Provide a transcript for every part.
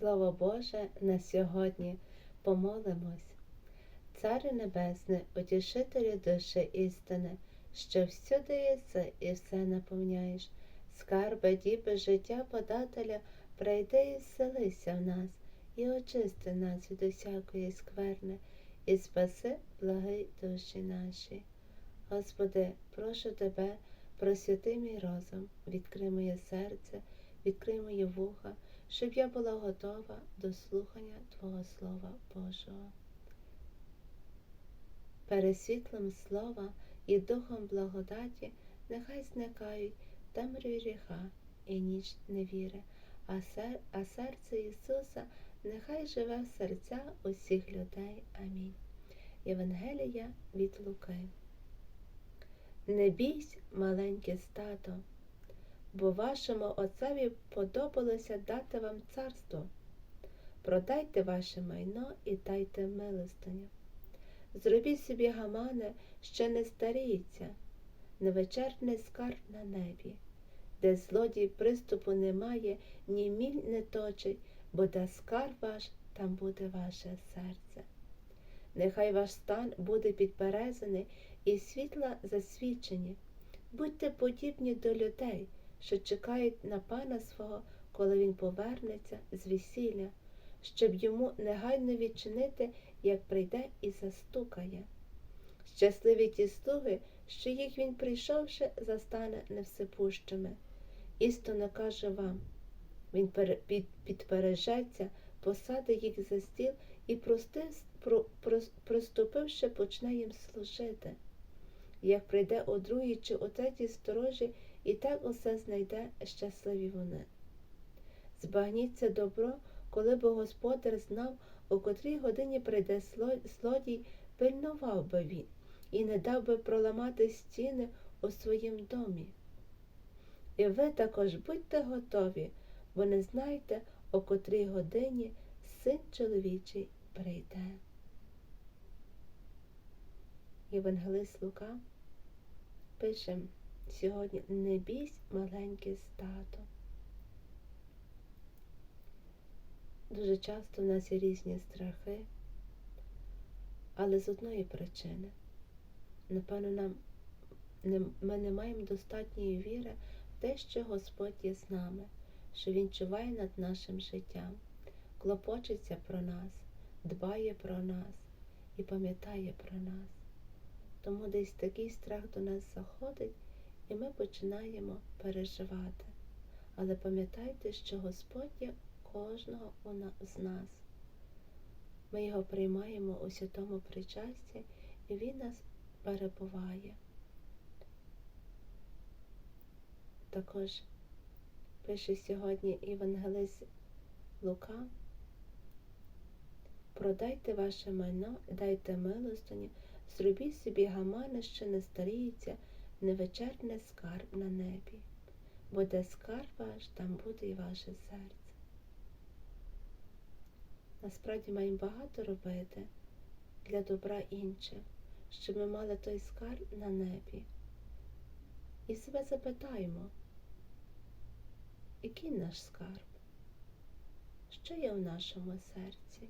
Слово Боже на сьогодні помолимось. Царю Небесне, утішителю душі істини, що всюди єси і все наповняєш, скарби, діби, життя подателя, прийди і вселися в нас, і очисти нас від усякої скверни, і спаси благи душі наші. Господи, прошу Тебе, просвяти мій розум, відкрий моє серце, відкрий мої вуха, щоб я була готова до слухання Твого Слова Божого. Перед світлом слова і духом благодаті нехай зникають темряві гріха і ніч невіри, а, сер- а серце Ісуса нехай живе в серцях усіх людей. Амінь. Євангелія від Луки. Не бійсь, маленьке стадо, бо вашому отцеві подобалося дати вам царство. Продайте ваше майно і дайте милостиню. Зробіть собі гамане, що не старіється, невичерпний скарб на небі, де злодій приступу немає, ні міль не точить, бо де скарб ваш, там буде ваше серце. Нехай ваш стан буде підперезаний і світла засвідчені. Будьте подібні до людей, що чекають на пана свого, коли він повернеться з весілля, щоб йому негайно відчинити, як прийде і застукає. Щасливі ті слуги, що їх він, прийшовши, застане невсипущими. Істинно каже вам, він підпережеться, посадить їх за стіл і прости- про- прос- приступивши, почне їм служити. Як прийде о другій чи о третій сторожі, і так усе знайде щасливі вони. Збагніться добро, коли б господар знав, у котрій годині прийде злодій, пильнував би він і не дав би проламати стіни у своїм домі. І ви також будьте готові, бо не знаєте, о котрій годині син чоловічий прийде. Євангелист Лука пише сьогодні не бійсь маленьке стадо. Дуже часто в нас є різні страхи, але з одної причини. Напевно, нам ми не маємо достатньої віри в те, що Господь є з нами, що Він чуває над нашим життям, клопочеться про нас, дбає про нас і пам'ятає про нас. Тому десь такий страх до нас заходить, і ми починаємо переживати. Але пам'ятайте, що Господь є кожного з нас. Ми його приймаємо у святому причасті, і Він нас перебуває. Також пише сьогодні Євангелист Лука. Продайте ваше майно, дайте милостині, зробіть собі гамани, що не старіється, невичерпний скарб на небі, бо де скарб ваш, там буде і ваше серце. Насправді маємо багато робити для добра інших, щоб ми мали той скарб на небі. І себе запитаємо, який наш скарб? Що є в нашому серці?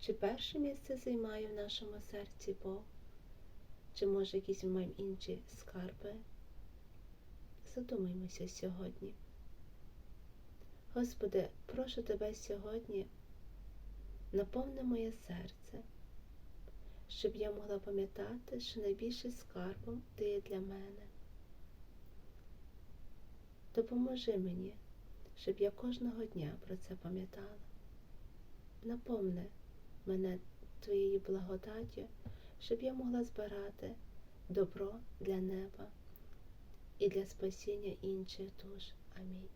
Чи перше місце займає в нашому серці Бог? Чи може якісь ми маємо інші скарби? Задумаймося сьогодні. Господи, прошу Тебе сьогодні, наповни моє серце, щоб я могла пам'ятати, що найбільшим скарбом Ти є для мене. Допоможи мені, щоб я кожного дня про це пам'ятала. Наповни мене Твоєю благодаттю, щоб я могла збирати добро для неба і для спасіння інших душ. Амінь.